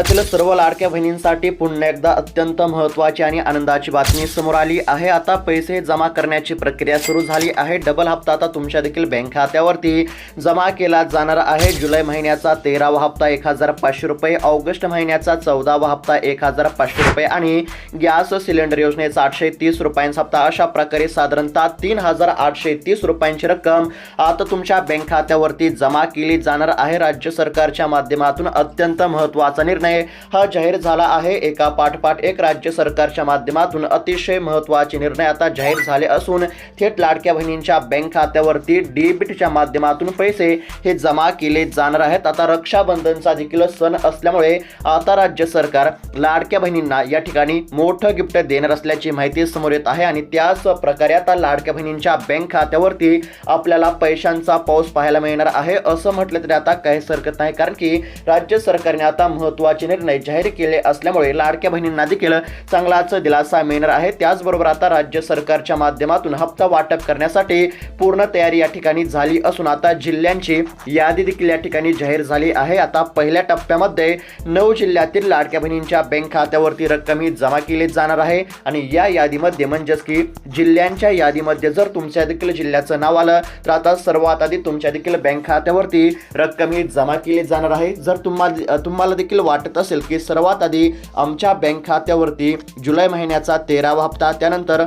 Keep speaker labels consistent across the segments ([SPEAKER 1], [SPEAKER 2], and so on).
[SPEAKER 1] राज्यातील सर्व लाडक्या बहिणींसाठी पुन्हा एकदा अत्यंत महत्त्वाची आणि आनंदाची बातमी समोर आली आहे. आता पैसे जमा करण्याची प्रक्रिया सुरू झाली आहे. डबल हप्ता आता तुमच्या देखील बँक खात्यावरती जमा केला जाणार आहे. जुलै महिन्याचा तेरावा हप्ता एक हजार पाचशे रुपये ऑगस्ट महिन्याचा चौदावा हप्ता एक हजार पाचशे रुपये आणि गॅस सिलेंडर योजनेचा आठशे तीस रुपयांचा हप्ता. अशा प्रकारे साधारणतः तीन हजार आठशे तीस रुपयांची रक्कम आता तुमच्या बँक खात्यावरती जमा केली जाणार आहे. राज्य सरकारच्या माध्यमातून अत्यंत महत्त्वाचा निर्णय हा जाहीर झाला आहे. एका पाठपाठ एक राज्य सरकारच्या माध्यमातून अतिशय महत्त्वाचे निर्णय आता जाहीर झाले असून थेट लाडक्या बहिणींच्या बँक खात्यावरती डेबिटच्या माध्यमातून पैसे हे जमा केले जाणार आहेत. आता रक्षाबंधनचा देखील सण असल्यामुळे आता राज्य सरकार लाडक्या बहिणींना या ठिकाणी मोठं गिफ्ट देणार असल्याची माहिती समोर येत आहे आणि त्याच प्रकारे आता लाडक्या बहिणींच्या बँक खात्यावरती आपल्याला पैशांचा पाऊस पाहायला मिळणार आहे. असं म्हटलं तरी आता काहीच हरकत नाही कारण की राज्य सरकारने आता महत्त्वाचे निर्णय जाहीर केले असल्यामुळे लाडक्या बहिणींना देखील चांगलाच दिलासा मिळणार आहे. त्याचबरोबर आता राज्य सरकारच्या माध्यमातून हप्ता वाटप करण्यासाठी पूर्ण तयारी या ठिकाणी झाली असून आता जिल्ह्यांची यादी देखील या ठिकाणी जाहीर झाली आहे. आता पहिल्या टप्प्यामध्ये नऊ जिल्ह्यातील लाडक्या बहिणींच्या बँक खात्यावरती रक्कम ही जमा केली जाणार आहे आणि या यादीमध्ये म्हणजेच की जिल्ह्यांच्या यादीमध्ये जर तुमच्या देखील जिल्ह्याचं नाव आलं तर आता सर्वात आधी तुमच्या देखील बँक खात्यावरती रक्कम ही जमा केली जाणार आहे. जर तुम्हाला तुम्हाला देखील वाट वाटत असेल की सर्वात आधी आमच्या बँक खात्यावरती जुलै महिन्याचा तेरावा हप्ता त्यानंतर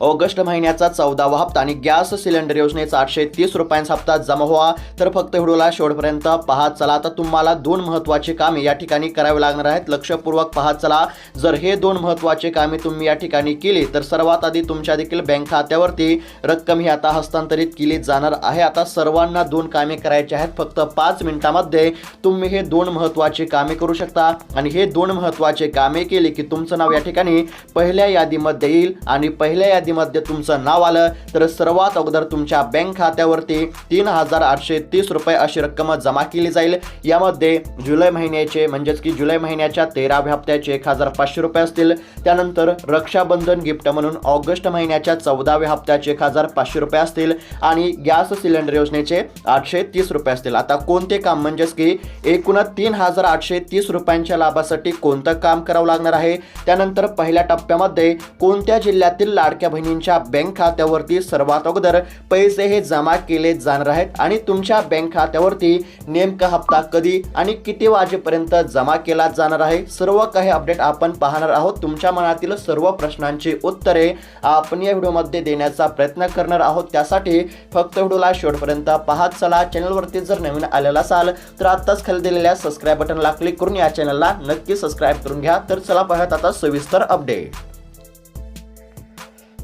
[SPEAKER 1] ऑगस्ट महिन्याचा चौदावा हप्ता आणि गॅस सिलेंडर योजनेचा आठशे तीस रुपयांचा हप्ता जमा व्हावा तर फक्त व्हिडिओला शेवटपर्यंत पाहत चला. आता तुम्हाला दोन महत्त्वाची कामे या ठिकाणी करावी लागणार आहेत. लक्षपूर्वक पाहत चला. जर हे दोन महत्त्वाचे कामे तुम्ही या ठिकाणी केली तर सर्वात आधी तुमच्या देखील बँक खात्यावरती रक्कम ही आता हस्तांतरित केली जाणार आहे. आता सर्वांना दोन कामे करायची आहेत. फक्त पाच मिनिटामध्ये तुम्ही हे दोन महत्त्वाची कामे करू शकता. आणि हे दोन महत्त्वाचे कामे केली की तुमचं नाव या ठिकाणी पहिल्या यादीमध्ये येईल आणि पहिल्या यादी यादीमध्ये तुमचं नाव आलं तर सर्वात अगोदर तुमच्या बँक खात्यावरती तीन हजार आठशे तीस रुपये अशी रक्कम जमा केली जाईल. यामध्ये जुलै महिन्याचे म्हणजेच की जुलै महिन्याच्या तेराव्या हप्त्याचे एक हजार पाचशे रुपये असतील. त्यानंतर रक्षाबंधन गिफ्ट म्हणून ऑगस्ट महिन्याच्या चौदाव्या हप्त्याचे एक हजार पाचशे रुपये असतील आणि गॅस सिलेंडर योजनेचे आठशे तीस रुपये असतील. आता कोणते काम? म्हणजेच की एकूण तीन हजार आठशे तीस रुपयांच्या लाभासाठी कोणतं काम करावं लागणार आहे? त्यानंतर पहिल्या टप्प्यामध्ये कोणत्या जिल्ह्यातील लाडक्या बहिणींच्या बँक खात्यावरती सर्वात अगोदर पैसे हे जमा केले जाणार आहेत आणि तुमच्या बँक खात्यावरती नेमका हप्ता कधी आणि किती वाजेपर्यंत जमा केला जाणार आहे? सर्व काही अपडेट आपण पाहणार आहोत. तुमच्या मनातील सर्व प्रश्नांची उत्तरे आपण या व्हिडिओमध्ये देण्याचा प्रयत्न करणार आहोत. त्यासाठी फक्त व्हिडिओला शेवटपर्यंत पाहत चला. चॅनलवरती जर नवीन आलेला असाल तर आत्ताच खाली दिलेल्या सबस्क्राईब बटनला क्लिक करून या चॅनलला नक्की सबस्क्राईब करून घ्या. तर चला पाहत आता सविस्तर अपडेट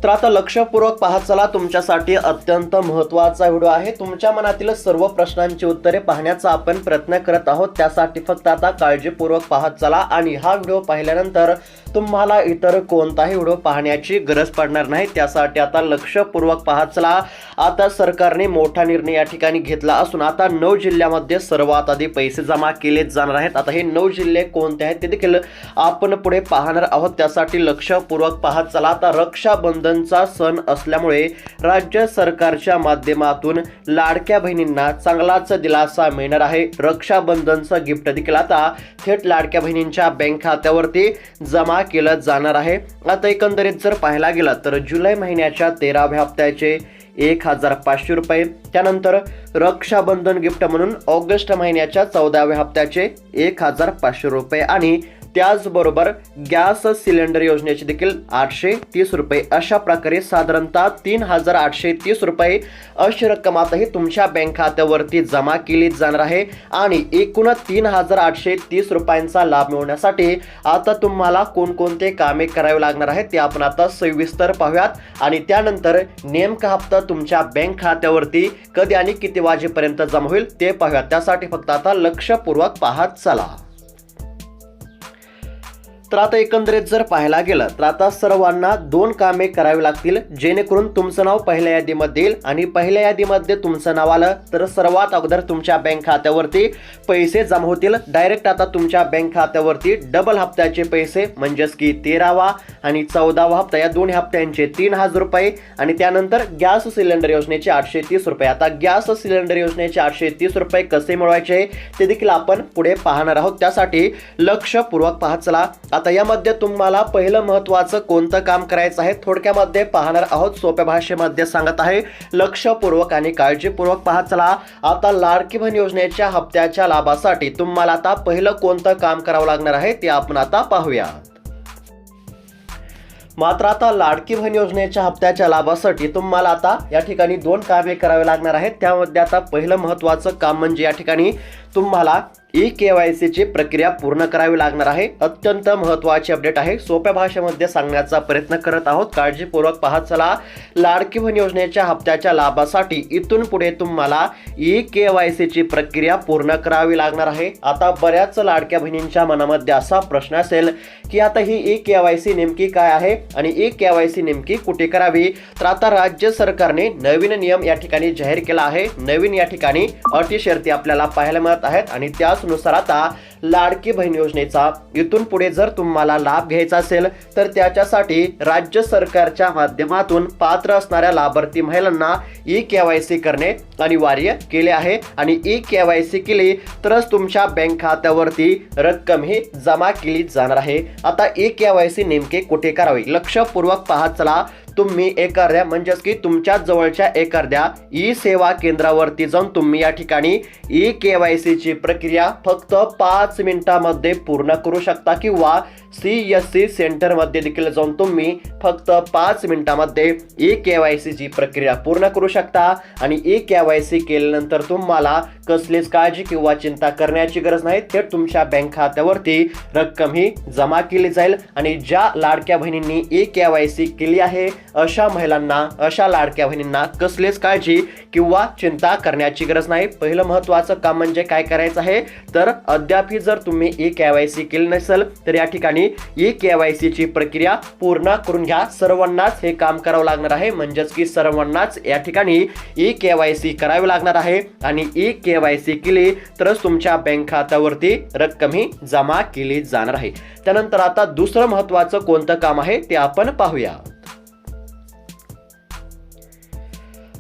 [SPEAKER 1] तर आता लक्षपूर्वक पाहत चला तुमच्यासाठी अत्यंत महत्त्वाचा व्हिडिओ आहे. तुमच्या मनातील सर्व प्रश्नांची उत्तरे पाहण्याचा आपण प्रयत्न करत आहोत. त्यासाठी फक्त आता काळजीपूर्वक पाहत चला. आणि हा व्हिडिओ पाहिल्यानंतर तुम्हाला इतर कोणताही व्हिडिओ पाहण्याची गरज पडणार नाही. त्यासाठी आता लक्षपूर्वक पाहत चला. आता सरकारने मोठा निर्णय या ठिकाणी घेतला असून आता नऊ जिल्ह्यामध्ये सर्वात आधी पैसे जमा केले जाणार आहेत. आता हे नऊ जिल्हे कोणते आहेत ते देखील आपण पुढे पाहणार आहोत. त्यासाठी लक्षपूर्वक पाहत चला. आता रक्षाबंधनचा सण असल्यामुळे राज्य सरकारच्या माध्यमातून लाडक्या बहिणींना चांगलाच दिलासा मिळणार आहे. रक्षाबंधनचं गिफ्ट देखील आता थेट लाडक्या बहिणींच्या बँक खात्यावरती जमा केलं जाणार आहे. आता एकंदरीत जर पाहायला गेला तर जुलै महिन्याच्या तेराव्या हप्त्याचे एक हजार पाचशे रुपये. त्यानंतर रक्षाबंधन गिफ्ट म्हणून ऑगस्ट महिन्याच्या चौदाव्या हप्त्याचे एक हजार पाचशे रुपये आणि त्याचबरोबर गॅस सिलेंडर योजनेचे देखील आठशे तीस रुपये. अशा प्रकारे साधारणतः तीन हजार आठशे तीस रुपये अशी रक्कम आताही तुमच्या बँक खात्यावरती जमा केली जाणार आहे आणि एकूण तीन हजार आठशे तीस रुपयांचा लाभ मिळवण्यासाठी आता तुम्हाला कोणकोणते कामे करावे लागणार आहे ते आपण आता सविस्तर पाहूयात. आणि त्यानंतर नेमका हप्ता तुमच्या बँक खात्यावरती कधी आणि किती वाजेपर्यंत जमा होईल ते पाहूयात. त्यासाठी फक्त आता लक्षपूर्वक पाहत चला. तर आता एकंदरीत जर पाहायला गेलं तर आता सर्वांना दोन कामे करावी लागतील जेणेकरून तुमचं नाव पहिल्या यादीमध्ये येईल आणि पहिल्या यादीमध्ये तुमचं नाव आलं तर सर्वात अगोदर तुमच्या बँक खात्यावरती पैसे जमा होतील. डायरेक्ट आता तुमच्या बँक खात्यावरती डबल हप्त्याचे पैसे म्हणजेच की तेरावा आणि चौदावा हप्ता या दोन्ही हप्त्यांचे तीन हजार रुपये. आणि त्यानंतर गॅस सिलेंडर योजनेचे आठशे तीस रुपये. आता गॅस सिलेंडर योजनेचे आठशे तीस रुपये कसे मिळवायचे ते देखील आपण पुढे पाहणार आहोत. त्यासाठी लक्षपूर्वक पाहत चला. आता यामध्ये तुम्हाला पहिलं महत्वाचं कोणतं काम करायचं आहे थोडक्यामध्ये पाहणार आहोत. सोप्या भाषेमध्ये सांगत आहे लक्षपूर्वक आणि काळजीपूर्वक पाहत चला. आता लाडकी बहीण योजनेच्या हप्त्याच्या लाभासाठी तुम्हाला आता पहिलं कोणतं काम करावं लागणार आहे ते आपण आता पाहूया मात्र आता लाडकी बहीण योजनेच्या हप्त्याच्या लाभासाठी तुम्हाला आता या ठिकाणी दोन कामे करावे लागणार आहेत. त्यामध्ये आता पहिलं महत्वाचं काम म्हणजे या ठिकाणी तुम्हाला ई के वाय सीची प्रक्रिया पूर्ण करावी लागणार आहे. अत्यंत महत्वाची अपडेट आहे. सोप्या भाषेमध्ये सांगण्याचा प्रयत्न करत आहोत. काळजीपूर्वक पाहत चला. लाडकी बहीण योजनेच्या हप्त्याच्या लाभासाठी इथून पुढे तुम्हाला ई के वाय सीची प्रक्रिया पूर्ण करावी लागणार आहे. आता बऱ्याच लाडक्या बहिणींच्या मनामध्ये असा प्रश्न असेल की आता ही ई के वाय सी नेमकी काय आहे आणि ई के वाय सी नेमकी कुठे करावी? तर आता राज्य सरकारने नवीन नियम या ठिकाणी जाहीर केला आहे. नवीन या ठिकाणी अटी शर्ती आपल्याला पाहायला मिळत आहेत आणि त्याचनुसार आता लाडकी बहीण योजनेचा. इथून पुढे जर तुम्हाला लाभ घ्यायचा असेल तर त्याच्यासाठी राज्य सरकारच्या माध्यमातून पात्र असणाऱ्या लाभार्थी महिलांना ई के वाय सी करणे अनिवार्य केले आहे. आणि ई के वाय सी केली तरच तुमच्या बँक खात्यावरती रक्कम ही जमा केली जाणार आहे. आता ई के वाय सी नेमके कुठे करावे? लक्षपूर्वक पाहत चला. तुम्ही एखाद्या म्हणजेच की तुमच्या जवळच्या एखाद्या ई सेवा केंद्रावरती जाऊन तुम्ही या ठिकाणी ई के वाय सीची प्रक्रिया फक्त पाच मिनिटामध्ये पूर्ण करू शकता किंवा सी एस सी सेंटरमध्ये देखील जाऊन तुम्ही फक्त पाच मिनिटामध्ये ई के वाय सीची प्रक्रिया पूर्ण करू शकता. आणि ई के वाय सी केल्यानंतर तुम्हाला कसलीच काळजी किंवा चिंता करण्याची गरज नाही. थेट तुमच्या बँक खात्यावरती रक्कम ही जमा केली जाईल आणि ज्या लाडक्या बहिणींनी ई के वाय सी केली आहे अशा महिलांना अशा लाडक्या बहिणींना कसलीच काळजी किंवा चिंता करण्याची गरज नाही. पहिलं महत्वाचं काम म्हणजे काय करायचं आहे? तर अद्यापही जर तुम्ही ई के वाय सी केली नसेल तर या ठिकाणी ई के वाय सीची प्रक्रिया पूर्ण करून घ्या. सर्वांनाच हे काम करावं लागणार आहे. म्हणजेच की सर्वांनाच या ठिकाणी ई के वाय सी करावी लागणार आहे आणि ई के वाय सी केली तरच तुमच्या बँक खात्यावरती रक्कम ही जमा केली जाणार आहे. त्यानंतर आता दुसरं महत्वाचं कोणतं काम आहे ते आपण पाहूया.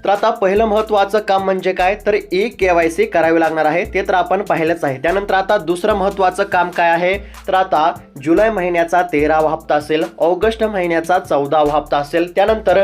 [SPEAKER 1] तर आता पहिलं महत्वाचं काम म्हणजे काय? तर ई के वाय सी करावी लागणार आहे. ते तर आपण पाहिलंच आहे. त्यानंतर आता दुसरं महत्वाचं काम काय आहे? तर आता जुलै महिन्याचा तेरावा हप्ता असेल ऑगस्ट महिन्याचा चौदावा हप्ता असेल त्यानंतर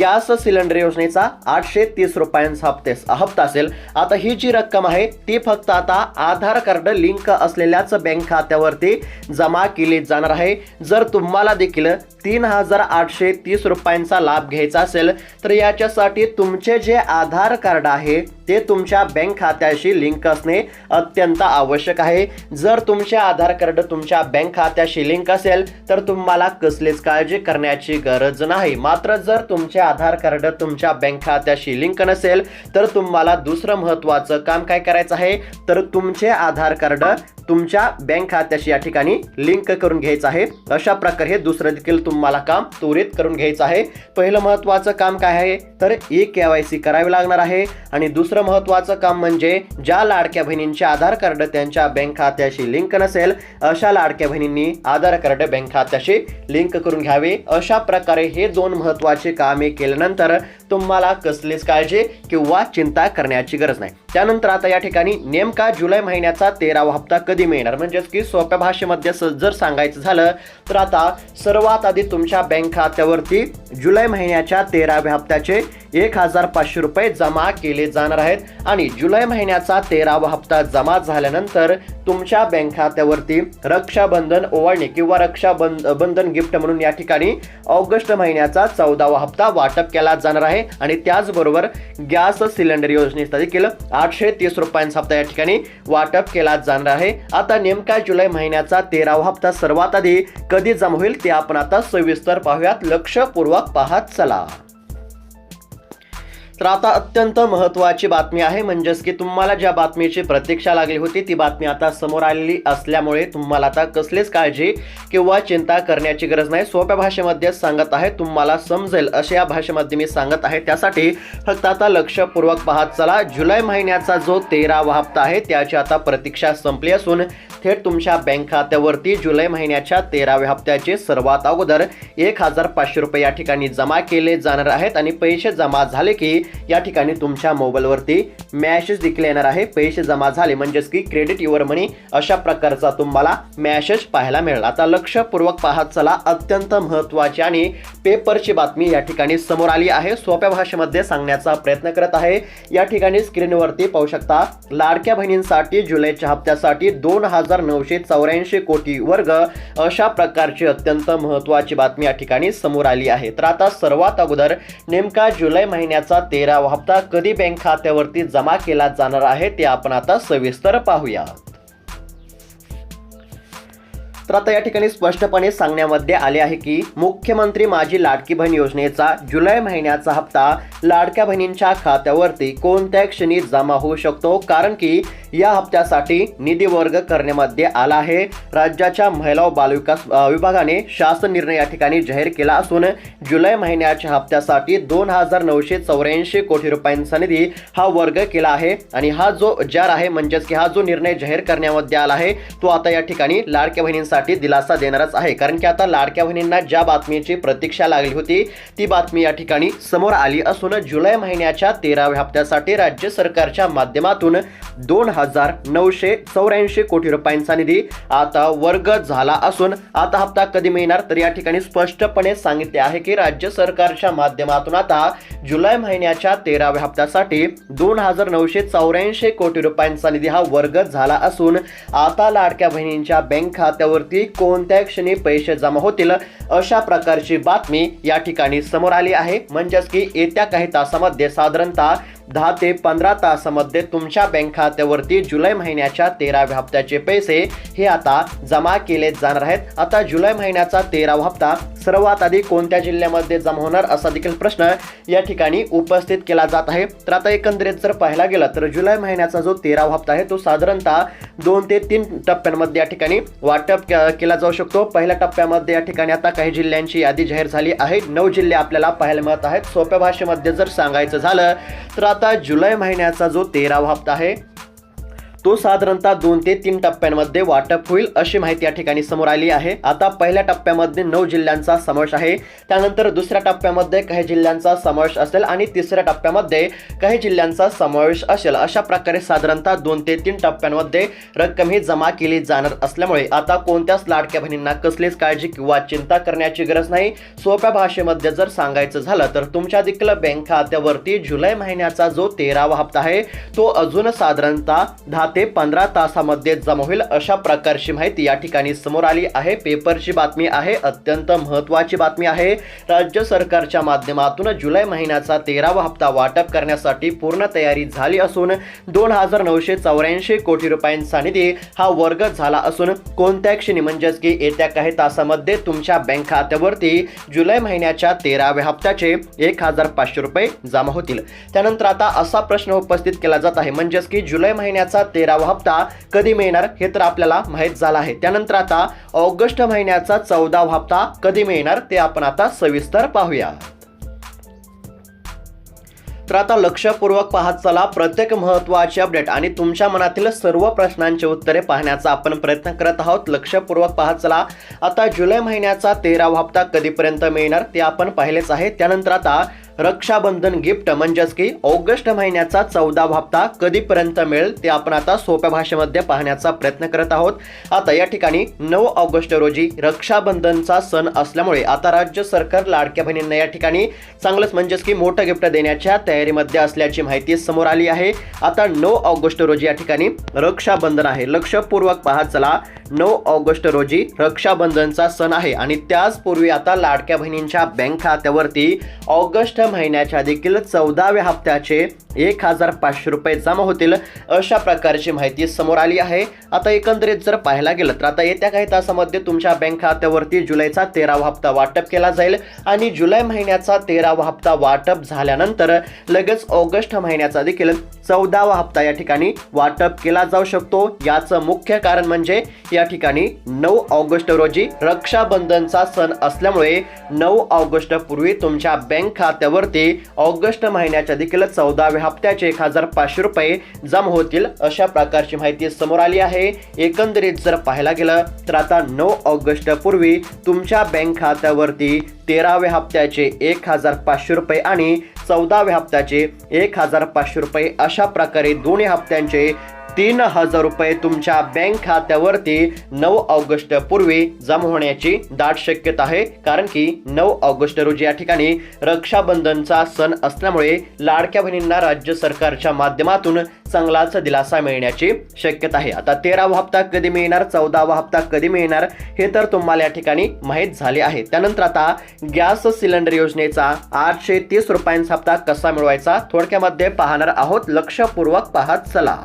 [SPEAKER 1] गॅस सिलेंडर योजनेचा आठशे तीस रुपयांचा हप्ते हप्ता असेल. आता ही जी रक्कम आहे ती फक्त आता आधार कार्ड लिंक असलेल्याच बँक खात्यावरती जमा केली जाणार आहे. जर तुम्हाला देखील तीन हजार आठशे तीस रुपयांचा लाभ घ्यायचा असेल तर याच्यासाठी तुमचे जे आधार कार्ड आहे ते तुमच्या बँक खात्याशी लिंक असणे अत्यंत आवश्यक आहे. जर तुमचे आधार कार्ड तुमच्या बँक खात्याशी लिंक असेल तर तुम्हाला कसलीच काळजी करण्याची गरज नाही. मात्र जर तुमचे आधार कार्ड तुमच्या बँक खात्याशी लिंक नसेल तर तुम्हाला दुसरं महत्वाचं काम काय करायचं आहे? तर तुमचे आधार कार्ड तुमच्या बँक खात्याशी या ठिकाणी लिंक करून घ्यायचं आहे. अशा प्रकारे हे दुसरं देखील तुम्हाला काम त्वरित करून घ्यायचं आहे. पहिलं महत्त्वाचं काम काय आहे? तर ई के वाय करावी लागणार आहे. आणि दुसरं महत्वाचं काम म्हणजे ज्या लाडक्या बहिणींचे आधार कार्ड त्यांच्या बँक खात्याशी लिंक नसेल अशा लाडक्या बहिणींनी आधार कार्ड बँक खात्याशी लिंक करून घ्यावे. अशा प्रकारे हे दोन महत्त्वाचे कामे केल्यानंतर तुम्हाला कसलीच काळजी किंवा चिंता करण्याची गरज नाही. त्यानंतर आता या ठिकाणी नेमका जुलै महिन्याचा तेरावा हप्ता कधी मिळणार? म्हणजेच की सोप्या भाषेमध्ये जर सांगायचं झालं तर आता सर्वात आधी तुमच्या बँक खात्यावरती जुलै महिन्याच्या तेराव्या हप्त्याचे एक हजार पाचशे रुपये जमा केले जाणार आहेत आणि जुलै महिन्याचा तेरावा हप्ता जमा झाल्यानंतर तुमच्या बँक खात्यावरती रक्षाबंधन ओवाळणी किंवा रक्षाबंध बंधन गिफ्ट म्हणून या ठिकाणी ऑगस्ट महिन्याचा चौदावा हप्ता वाटप केला जाणार आहे. आणि त्याचबरोबर गॅस सिलेंडर योजनेचा देखील आठशे तीस रुपयांचा हप्ता या ठिकाणी वाटप केला जाणार आहे. आता नेमका जुलै महिन्याचा तेरावा हप्ता सर्वात आधी कधी जमा होईल ते आपण आता सविस्तर पाहूयात. लक्षपूर्वक पाहत चला. तर आता अत्यंत महत्त्वाची बातमी आहे म्हणजेच की तुम्हाला ज्या बातमीची प्रतीक्षा लागली होती ती बातमी आता समोर आलेली असल्यामुळे तुम्हाला आता कसलीच काळजी किंवा चिंता करण्याची गरज नाही. सोप्या भाषेमध्ये सांगत आहे तुम्हाला समजेल अशा या भाषेमध्ये मी सांगत आहे. त्यासाठी फक्त आता लक्षपूर्वक पाहत चला. जुलै महिन्याचा जो तेरावा हप्ता आहे त्याची आता प्रतीक्षा संपली असून थेट तुमच्या बँक खात्यावरती जुलै महिन्याच्या तेराव्या हप्त्याचे सर्वात अगोदर एक हजार पाचशे रुपये या ठिकाणी जमा केले जाणार आहेत आणि पैसे जमा झाले की या ठिकाणी तुमच्या मोबाईलवरती मॅसेज देखील येणार आहे. पैसे जमा झाले म्हणजेच की क्रेडिट युअर मनी अशा प्रकारचा तुम्हाला मॅसेज पाहायला मिळेल. आता लक्षपूर्वक पाहत चला अत्यंत महत्त्वाची आणि पेपरची बातमी या ठिकाणी समोर आली आहे. सोप्या भाषेमध्ये सांगण्याचा प्रयत्न करत आहे. या ठिकाणी स्क्रीनवरती पाहू शकता लाडक्या बहिणींसाठी जुलैच्या हप्त्यासाठी दोन हजार नऊशे चौऱ्याऐंशी कोटी वर्ग अशा प्रकारची अत्यंत महत्त्वाची बातमी या ठिकाणी समोर आली आहे. तर आता सर्वात अगोदर नेमका जुलै महिन्याचा तेरावा हप्ता कधी बँक खात्यावरती जमा केला जाणार आहे ते आपण आता सविस्तर पाहूया. तर आता या ठिकाणी स्पष्टपणे सांगण्यामध्ये आले आहे की मुख्यमंत्री माझी लाडकी बहीण योजनेचा जुलै महिन्याचा हप्ता लाडक्या बहिणींच्या खात्यावरती कोणत्या क्षणी जमा होऊ शकतो कारण की या हप्त्यासाठी निधी वर्ग करण्यामध्ये आला आहे. राज्याच्या महिला व बालविकास विभागाने शासन निर्णय या ठिकाणी जाहीर केला असून जुलै महिन्याच्या हप्त्यासाठी दोन हजार नऊशे चौऱ्याऐंशी कोटी रुपयांचा निधी हा वर्ग केला आहे आणि हा जो जार आहे म्हणजेच की हा जो निर्णय जाहीर करण्यामध्ये आला आहे तो आता या ठिकाणी लाडक्या बहिणींसाठी दिलासा देणारच आहे. कारण की आता लाडक्या बहिणींना ज्या बातमीची प्रतीक्षा लागली होती ती बातमी या ठिकाणी समोर आली असून जुलै महिन्याच्या तेराव्या हप्त्यासाठी राज्य सरकारच्या माध्यमातून दोन हजार नऊशे चौऱ्याऐंशी कोटी रुपयांचा निधी आता वर्ग झाला असून आता हप्ता कधी मिळणार तर या ठिकाणी स्पष्टपणे सांगितले आहे की राज्य सरकारच्या माध्यमातून आता जुलै महिन्याच्या तेराव्या हप्त्यासाठी दोन हजार नऊशे चौऱ्याऐंशी कोटी रुपयांचा निधी हा वर्ग झाला असून आता लाडक्या बहिणींच्या बँक खात्यावर खात्यावरती कोणत्या क्षणी पैसे जमा होतील. अशा प्रकारची बातमी या ठिकाणी समोर आली आहे. म्हणजेच की येत्या काही तासामध्ये साधारणतः दहा ते पंधरा तासामध्ये तुमच्या बँक खात्यावरती जुलै महिन्याच्या तेराव्या हप्त्याचे पैसे हे आता जमा केले जाणार आहेत. आता जुलै महिन्याचा तेरावा हप्ता सर्वात आधी कोणत्या जिल्ह्यामध्ये जमा होणार असा देखील प्रश्न या ठिकाणी उपस्थित केला जात आहे. तर आता एकंदरीत जर पाहायला गेलं तर जुलै महिन्याचा जो तेरावा हप्ता आहे तो साधारणतः दोन ते तीन टप्प्यांमध्ये या ठिकाणी वाटप केला जाऊ शकतो. पहिल्या टप्प्यामध्ये या ठिकाणी आता काही जिल्ह्यांची यादी जाहीर झाली आहे. नऊ जिल्हे आपल्याला पाहायला मिळत आहेत. सोप्या भाषेमध्ये जर सांगायचं झालं तर आता जुलै महिन्याचा जो तेरावा हप्ता आहे तो साधारणतः दोन ते तीन टप्प्यांमध्ये वाटप होईल अशी माहिती या ठिकाणी समोर आली आहे. आता पहिल्या टप्प्यामध्ये नऊ जिल्ह्यांचा समावेश आहे. त्यानंतर दुसऱ्या टप्प्यामध्ये काही जिल्ह्यांचा समावेश असेल आणि तिसऱ्या टप्प्यामध्ये काही जिल्ह्यांचा समावेश असेल. अशा प्रकारे साधारणतः दोन ते तीन टप्प्यांमध्ये रक्कम ही जमा केली जाणार असल्यामुळे आता कोणत्याच लाडक्या बहिणींना कसलीच काळजी किंवा चिंता करण्याची गरज नाही. सोप्या भाषेमध्ये जर सांगायचं झालं तर तुमच्या देखील बँक खात्यावरती जुलै महिन्याचा जो तेरावा हप्ता आहे तो अजून साधारणतः दहा ते पंधरा तासामध्ये जमा होईल अशा प्रकारची माहिती या ठिकाणी समोर आली आहे. पेपरची बातमी आहे अत्यंत महत्त्वाची बातमी आहे. राज्य सरकारच्या माध्यमातून जुलै महिन्याचा तेरावा हप्ता वाटप करण्यासाठी पूर्ण तयारी झाली असून दोन हजार नऊशे चौऱ्याऐंशी कोटी रुपयांचा निधी हा वर्ग झाला असून कोणत्या क्षणी म्हणजेच की येत्या काही तासामध्ये तुमच्या बँक खात्यावरती जुलै महिन्याच्या तेराव्या हप्त्याचे एक हजार पाचशे रुपये जमा होतील. त्यानंतर आता असा प्रश्न उपस्थित केला जात आहे. म्हणजेच की जुलै महिन्याचा ते तेरावा हप्ता कधी मिळणार हे तर आपल्याला माहीत झालं आहे. त्यानंतर आता ऑगस्ट महिन्याचा चौदावा हप्ता कधी मिळणार ते आपण आता सविस्तर पाहूया. तर आता लक्षपूर्वक पाहत चला प्रत्येक महत्त्वाचे अपडेट आणि तुमच्या मनातील सर्व प्रश्नांची उत्तरे पाहण्याचा आपण प्रयत्न करत आहोत. लक्षपूर्वक पाहत चला. आता जुलै महिन्याचा तेरावा हप्ता कधीपर्यंत मिळणार ते आपण पाहिलेच आहे. त्यानंतर आता रक्षाबंधन गिफ्ट म्हणजेच की ऑगस्ट महिन्याचा चौदा हप्ता कधीपर्यंत मिळेल ते आपण आता सोप्या भाषेमध्ये पाहण्याचा प्रयत्न करत आहोत. आता या ठिकाणी नऊ ऑगस्ट रोजी रक्षाबंधनचा सण असल्यामुळे आता राज्य सरकार लाडक्या बहिणींना या ठिकाणी चांगलंच म्हणजेच की मोठं गिफ्ट देण्याच्या तयारीमध्ये असल्याची माहिती समोर आली आहे. आता नऊ ऑगस्ट रोजी या ठिकाणी रक्षाबंधन आहे. लक्षपूर्वक पाहत चला नऊ ऑगस्ट रोजी रक्षाबंधनचा सण आहे आणि त्याचपूर्वी आता लाडक्या बहिणींच्या बँक खात्यावरती ऑगस्ट महिन्याच्या देखील चौदाव्या हप्त्याचे एक हजार पाचशे रुपये जमा होतील अशा प्रकारची माहिती समोर आली आहे. आता एकंदरीत जर पाहायला गेलं तर आता येत्या काही तासामध्ये तुमच्या बँक खात्यावरती जुलैचा तेरावा हप्ता वाटप केला जाईल आणि जुलै महिन्याचा तेरावा हप्ता वाटप झाल्यानंतर लगेच ऑगस्ट महिन्याचा देखील चौदावा हप्ता या ठिकाणी वाटप केला जाऊ शकतो. याचं मुख्य कारण म्हणजे या ठिकाणी नऊ ऑगस्ट रोजी रक्षाबंधनचा सण असल्यामुळे नऊ ऑगस्ट पूर्वी तुमच्या बँक खात्यावरती ऑगस्ट महिन्याच्या देखील चौदाव्या हप्त्याचे एक हजार पाचशे रुपये जमा होतील अशा प्रकारची माहिती समोर आली आहे. एकंदरीत जर पाहायला गेलं तर आता नऊ ऑगस्ट पूर्वी तुमच्या बँक खात्यावरती तेराव्या हप्त्याचे एक हजार पाचशे रुपये आणि चौदाव्या हप्त्याचे एक हजार पाचशे रुपये अशा प्रकारे दोन्ही हप्त्यांचे तीन हजार रुपये तुमच्या बँक खात्यावरती नऊ ऑगस्ट पूर्वी जमा होण्याची दाट शक्यता आहे. कारण की नऊ ऑगस्ट रोजी या ठिकाणी रक्षाबंधनचा सण असल्यामुळे लाडक्या बहिणींना राज्य सरकारच्या माध्यमातून चांगलाच दिलासा मिळण्याची शक्यता आहे. आता तेरावा हप्ता कधी मिळणार? चौदावा हप्ता कधी मिळणार? हे तर तुम्हाला या ठिकाणी माहीत झाले आहे. त्यानंतर आता गॅस सिलेंडर योजनेचा आठशे तीस रुपयांचा हप्ता कसा मिळवायचा? थोडक्यामध्ये पाहणार आहोत. लक्षपूर्वक पाहत चला.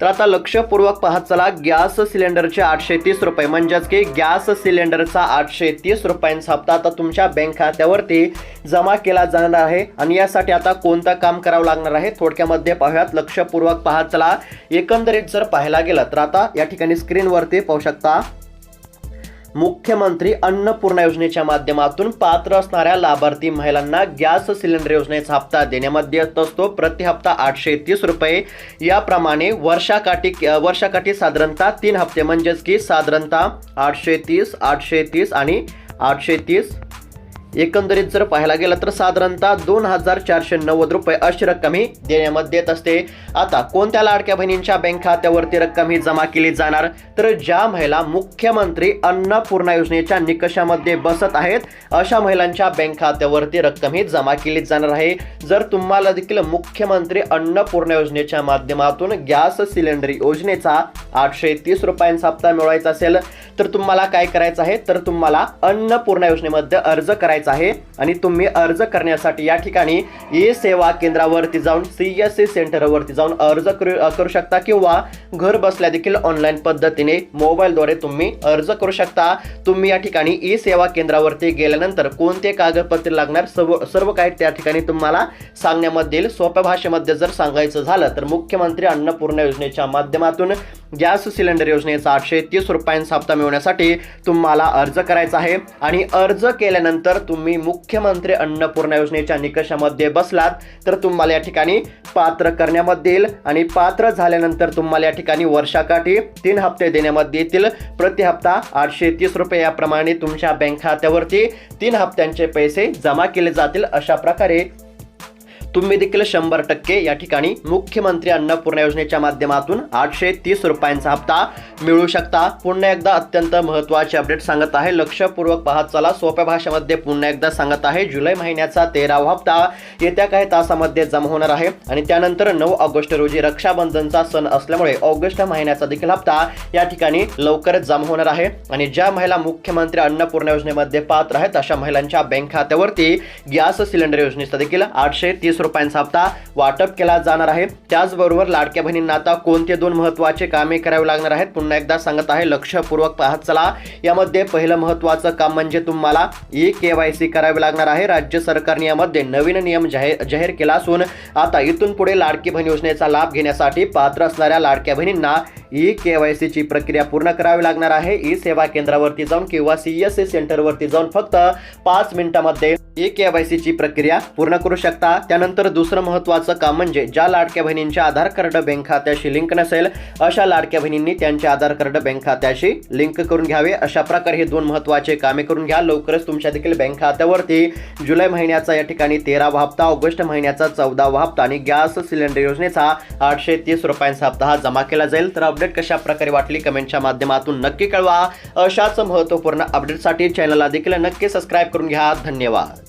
[SPEAKER 1] तर आता लक्षपूर्वक पाहत चला. गॅस सिलेंडरचे आठशे तीस रुपये. म्हणजेच की गॅस सिलेंडरचा आठशे तीस रुपयांचा हप्ता आता तुमच्या बँक खात्यावरती जमा केला जाणार आहे. आणि यासाठी आता कोणतं काम करावं लागणार आहे? थोडक्यामध्ये पाहूयात. लक्षपूर्वक पाहत चला. एकंदरीत जर पाहायला गेलं तर आता या ठिकाणी स्क्रीनवरती पाहू शकता. मुख्यमंत्री अन्नपूर्णा योजनेच्या माध्यमातून पात्र असणाऱ्या लाभार्थी महिलांना गॅस सिलेंडर योजनेचा हप्ता देण्यामध्ये येत असतो प्रति हप्ता आठशे तीस रुपये. याप्रमाणे वर्षाकाठी वर्षाकाठी साधारणतः तीन हप्ते म्हणजेच की साधारणतः आठशे तीस आठशे तीस आणि आठशे तीस एकंदरीत जर पाहायला गेलं तर साधारणतः दोन हजार चारशे नव्वद रुपये अशी रक्कम ही देण्यामध्ये येत असते. आता कोणत्या लाडक्या बहिणींच्या बँक खात्यावरती रक्कम ही जमा केली जाणार? तर ज्या महिला मुख्यमंत्री अन्नपूर्णा योजनेच्या निकषामध्ये बसत आहेत अशा महिलांच्या बँक खात्यावरती रक्कम ही जमा केली जाणार आहे. जर तुम्हाला देखील मुख्यमंत्री अन्नपूर्णा योजनेच्या माध्यमातून गॅस सिलेंडर योजनेचा आठशे तीस रुपयांचा हप्ता मिळवायचा असेल तर तुम्हाला काय करायचं आहे? तर तुम्हाला अन्नपूर्णा योजनेमध्ये अर्ज करायचा आहे आणि तुम्ही अर्ज करण्यासाठी या ठिकाणी ई सेवा केंद्रावरती जाऊन सी एस सी सेंटरवरती जाऊन अर्ज करू करू शकता किंवा घर बसल्या देखील ऑनलाईन पद्धतीने मोबाईलद्वारे तुम्ही अर्ज करू शकता. तुम्ही या ठिकाणी ई सेवा केंद्रावरती गेल्यानंतर कोणते कागदपत्रे लागणार सर्व सर्व काही त्या ठिकाणी तुम्हाला सांगण्यामध्ये येईल सोप्या भाषेमध्ये जर सांगायचं झालं तर मुख्यमंत्री अन्नपूर्णा योजनेच्या माध्यमातून गॅस सिलेंडर योजनेचा आठशे तीस रुपयांचा हप्ता मिळवण्यासाठी तुम्हाला अर्ज करायचा आहे. आणि अर्ज केल्यानंतर तुम्ही मुख्यमंत्री अन्नपूर्णा योजनेच्या निकषामध्ये बसलात तर तुम्हाला या ठिकाणी पात्र करण्यामध्ये येईल आणि पात्र झाल्यानंतर तुम्हाला या ठिकाणी वर्षाकाठी तीन हप्ते देण्यामध्ये येतील. प्रति हप्ता आठशे तीस रुपये याप्रमाणे तुमच्या बँक खात्यावरती तीन हप्त्यांचे पैसे जमा केले जातील. अशा प्रकारे तुम्ही देखील शंभर टक्के या ठिकाणी मुख्यमंत्री अन्नपूर्णा योजनेच्या माध्यमातून आठशे तीस रुपयांचा हप्ता मिळू शकता. पुन्हा एकदा अत्यंत महत्त्वाचे अपडेट सांगत आहे. लक्षपूर्वक पाहत चला. सोप्या भाषेमध्ये पुन्हा एकदा सांगत आहे जुलै महिन्याचा तेरावा हप्ता येत्या काही तासामध्ये जमा होणार आहे. आणि त्यानंतर नऊ ऑगस्ट रोजी रक्षाबंधनचा सण असल्यामुळे ऑगस्ट महिन्याचा देखील हप्ता या ठिकाणी लवकरच जमा होणार आहे. आणि ज्या महिला मुख्यमंत्री अन्नपूर्णा योजनेमध्ये पात्र आहेत अशा महिलांच्या बँक खात्यावरती गॅस सिलेंडर योजनेचा देखील आठशे तीस रुपयांचा हप्ता वाटप केला जाणार आहे. त्याचबरोबर लाडक्या बहिणींना आता कोणते दोन महत्त्वाचे कामे करावे लागणार आहेत? पुन्हा एकदा सांगत आहे लक्षपूर्वक पाहत चला. यामध्ये पहिलं महत्वाचं काम म्हणजे तुम्हाला ई के वाय सी करावी लागणार आहे. राज्य सरकारने यामध्ये नवीन नियम जाहीर जाहीर केला असून आता इथून पुढे लाडकी बहीण योजनेचा लाभ घेण्यासाठी पात्र असणाऱ्या लाडक्या बहिणींना ई के वाय सीची प्रक्रिया पूर्ण करावी लागणार आहे. ई सेवा केंद्रावरती जाऊन किंवा सी एस सी सेंटरवरती जाऊन फक्त पाच मिनिटामध्ये ई के वाय सीची प्रक्रिया पूर्ण करू शकता. त्यानंतर दुसरं महत्त्वाचं काम म्हणजे ज्या लाडक्या बहिणींच्या आधार कार्ड बँक खात्याशी लिंक नसेल अशा लाडक्या बहिणींनी त्यांचे आधार कार्ड बँक खात्याशी लिंक करून घ्यावे. अशा प्रकारे हे दोन महत्त्वाचे कामे करून घ्या. लवकरच तुमच्या देखील बँक खात्यावरती जुलै महिन्याचा या ठिकाणी तेरावा हप्ता ऑगस्ट महिन्याचा चौदावा हप्ता आणि गॅस सिलेंडर योजनेचा आठशे तीस रुपयांचा हप्ता हा जमा केला जाईल. तर अपडेट कशा प्रकारे वाटली कमेंटच्या माध्यमातून नक्की कळवा. अशाच महत्त्वपूर्ण अपडेटसाठी चॅनलला देखील नक्की सबस्क्राईब करून घ्या. धन्यवाद.